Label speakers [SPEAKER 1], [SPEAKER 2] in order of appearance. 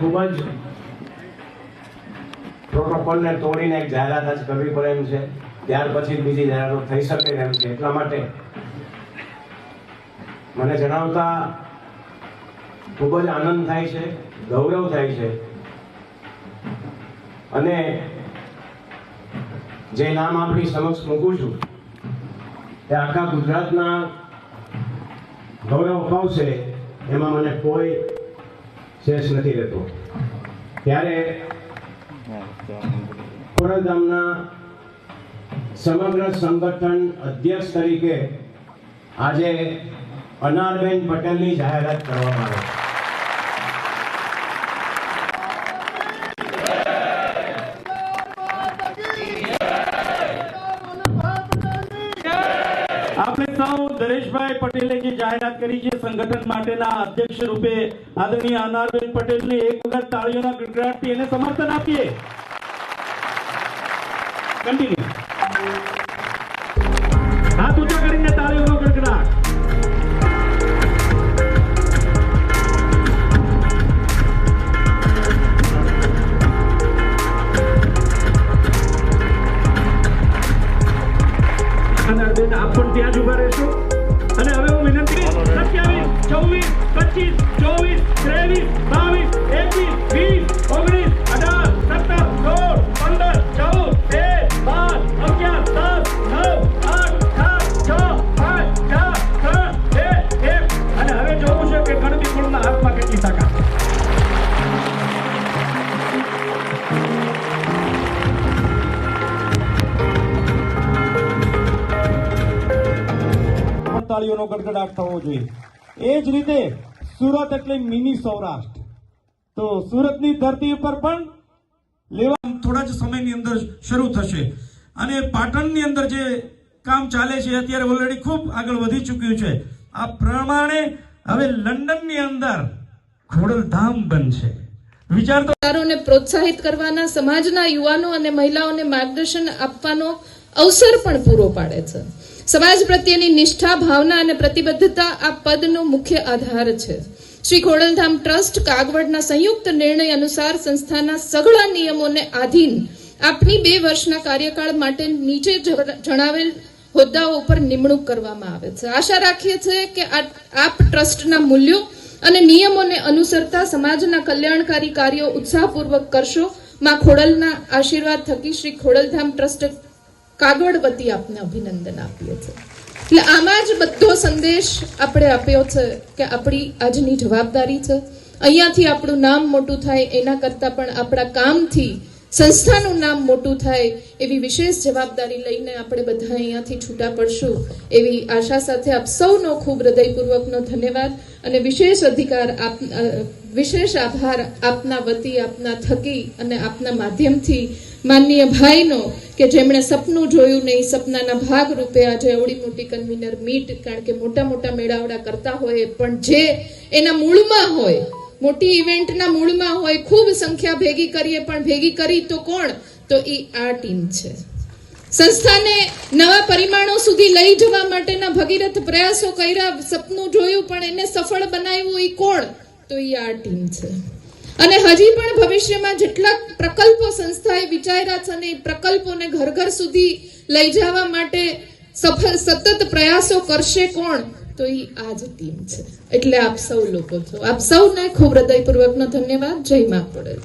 [SPEAKER 1] ખૂબ જ પ્રોટોકોલને તોડીને એક જાહેરાત આજ કરવી પડે એમ છે. ત્યાર પછી બીજી જાહેરાતો થઈ શકે એમ છે. એટલા માટે મને જણાવતા ખૂબ જ આનંદ થાય છે, ગૌરવ થાય છે. અને જે નામ આપણી સમક્ષ મૂકું છું, એ આખા ગુજરાતના ગૌરવ અપાવશે, એમાં મને કોઈ શેષ નથી રહેતો ત્યારે ખોડલધામના સમગ્ર સંગઠન અધ્યક્ષ તરીકે આજે અનારબેન પટેલની જાહેરાત કરવામાં આવે.
[SPEAKER 2] આપણે સૌ દરેશભાઈ પટેલે જે જાહેરાત કરી છે, સંગઠન માટેના અધ્યક્ષ રૂપે આદરણીય અનારબેન પટેલને એક વખત તાળીઓના ગડગડાટથી એને સમર્થન આપીએ. કન્ટિન્યુ પણ ત્યાં જ ઊભા રહેશો. અને હવે હું વિનંતી સત્યાવીસ ચોવીસ પચીસ, ચોવીસ, ત્રેવીસ, બાવીસ, એકવીસ, વીસ તાળીઓનો ગડગડાટ થવો જોઈએ. એ જ રીતે સુરત એટલે મિની સૌરાષ્ટ્ર. તો સુરતની ધરતી ઉપર પણ લેવા થોડા જ સમયની અંદર શરૂ થશે. અને પાટણની અંદર જે કામ ચાલે છે અત્યારે ઓલરેડી ખૂબ આગળ વધી ચૂક્યું છે. આ પ્રમાણે હવે લંડનની અંદર ખોડલધામ બનશે. વિચાર
[SPEAKER 3] પ્રોત્સાહિત કરવાના, સમાજના યુવાનો અને મહિલાઓને માર્ગદર્શન આપવાનો અવસર પણ પૂરો પાડે છે. સમાજ પ્રત્યેની નિષ્ઠા, ભાવના અને પ્રતિબદ્ધતા આ પદનો મુખ્ય આધાર છે. શ્રી ખોડલધામ ટ્રસ્ટ કાગવડના સંયુક્ત નિર્ણય અનુસાર સંસ્થાના સઘળા નિયમોને આધીન આપની બે વર્ષના કાર્યકાળ માટે નીચે જણાવેલ હોદ્દાઓ ઉપર નિમણૂક કરવામાં આવે છે. આશા રાખીએ છીએ કે આપ ટ્રસ્ટના મૂલ્યો અને નિયમોને અનુસરતા સમાજના કલ્યાણકારી કાર્યો ઉત્સાહપૂર્વક કરશો. માં ખોડલના આશીર્વાદ થકી શ્રી ખોડલધામ ટ્રસ્ટ કાગળ વતી આપને અભિનંદન આપીએ છીએ. એટલે આમાં જ બધો સંદેશ આપણે આપ્યો છે કે આપણી આજની જવાબદારી છે. અહીંયાથી આપણું નામ મોટું થાય, એના કરતાં પણ આપણા કામથી, સંસ્થાનું નામ મોટું થાય, એવી વિશેષ જવાબદારી લઈને આપણે બધા અહીંયાથી છૂટા પડશું, એવી આશા સાથે આપ સૌનો ખૂબ હૃદયપૂર્વકનો ધન્યવાદ અને વિશેષ અધિકાર આપ વિશેષ આભાર આપના વતી, આપના થકી અને આપના માધ્યમથી માનનીય ભાઈનો કે જેમણે સપનું જોયું નહીં, સપનાના ભાગ રૂપે આજે એવડી મોટી કન્વીનર મીટ કારણ કે મોટા મોટા મેળાવડા કરતા હોય, પણ જે એના મૂળમાં હોય, મોટી ઇવેન્ટના મૂળમાં હોય, ખૂબ સંખ્યા ભેગી કરીએ, પણ ભેગી કરી તો કોણ? તો એ આ ટીમ છે. સંસ્થાને નવા પરિમાણો સુધી લઈ જવા માટેના ભગીરથ પ્રયાસો કર્યા, સપનું જોયું, પણ એને સફળ બનાવ્યું એ કોણ? તો એ આ ટીમ છે. અને હજી પણ ભવિષ્યમાં જેટલા પ્રકલ્પો સંસ્થાએ વિચાર્યા છે અને એ પ્રકલ્પોને ઘર ઘર સુધી લઈ જવા માટે સફળ સતત પ્રયાસો કરશે કોણ, તો એ આ જ ટીમ છે. એટલે આપ સૌ લોકો છો. આપ સૌને ખૂબ હૃદયપૂર્વકનો ધન્યવાદ. જય મા ખોડલ